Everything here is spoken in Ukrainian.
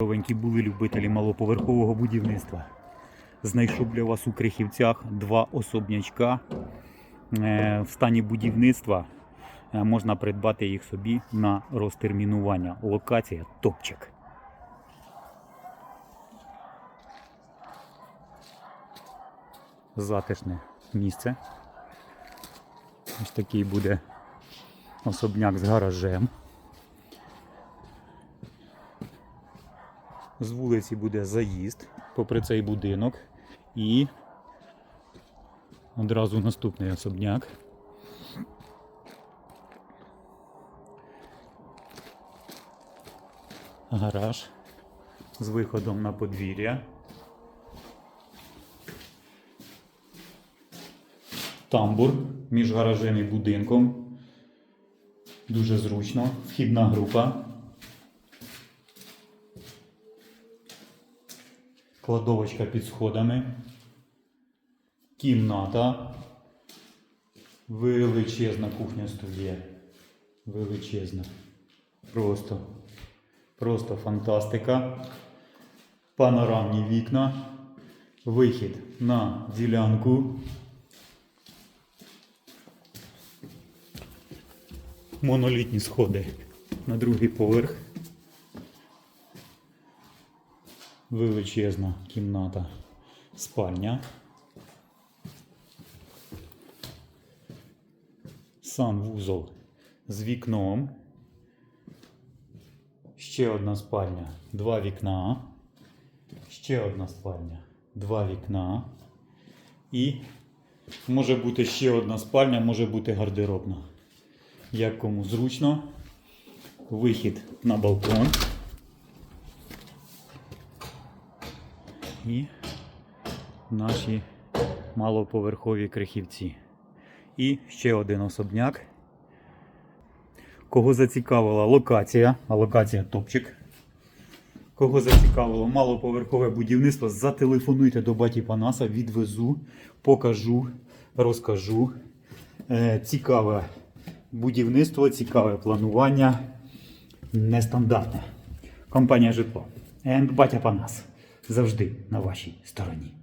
Здоровенькі були любителі малоповерхового будівництва. Знайшов для вас у Крихівцях два особнячка Е, в стані будівництва. Е, Можна придбати їх собі на розтермінування. Локація топчик. Затишне місце. Ось такий буде особняк з гаражем. З вулиці буде заїзд попри цей будинок і одразу наступний особняк. Гараж з виходом на подвір'я. Тамбур між гаражем і будинком. Дуже зручно. Вхідна група. Кладовочка під сходами. Кімната. Величезна кухня студія. Величезна. Просто. Просто фантастика. Панорамні вікна. Вихід на ділянку. Монолітні сходи на другий поверх. Величезна кімната, спальня. Сам вузол з вікном. Ще одна спальня, два вікна. Ще одна спальня, два вікна. І може бути ще одна спальня, може бути гардеробна. Як кому зручно. Вихід на балкон. І наші малоповерхові крихівці. І ще один особняк. Кого зацікавила локація, а локація топчик. Кого зацікавило малоповерхове будівництво, зателефонуйте до баті Панаса, відвезу, покажу, розкажу. Е, цікаве будівництво, цікаве планування, нестандартне. Компанія житло. And батя Панас завжди на вашій стороні.